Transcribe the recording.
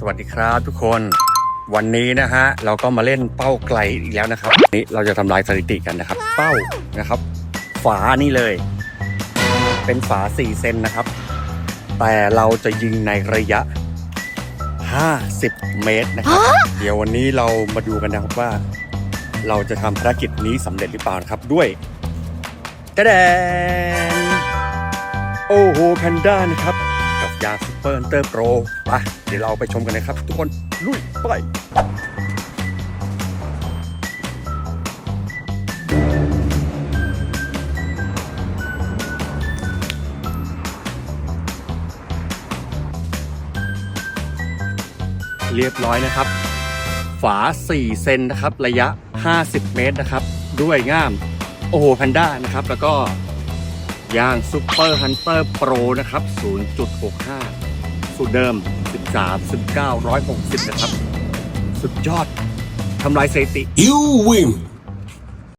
สวัสดีครับทุกคนวันนี้นะฮะเราก็มาเล่นเป้าไกลอีกแล้วนะครับนี่เราจะทำลายสถิติกันนะครับ เป้านะครับ ฝานี่เลย เป็นฝา 4 เซนนะครับ แต่เราจะยิงในระยะ 50 เมตรนะครับ เดี๋ยววันนี้เรามาดูกันนะครับว่า เราจะทำภารกิจนี้สำเร็จหรือเปล่านะครับด้วยกระแดนโอ้โหแพนด้านะครับกับ ยาซูเปอร์เตอร์โปรไปเดี๋ยวเราไปชมกันนะครับ ทุกคนลุยไปเรียบร้อยนะครับ ฝา 4 เซนนะครับ ระยะ 50 เมตรนะครับ ด้วยง่าม โอ้โหแพนด้านะครับ แล้วก็ ยางซูเปอร์ฮันเตอร์โปรนะครับ 0.65 สูตรเดิม 13 19 160 นะครับ สุดยอดทำลายสถิติ You win.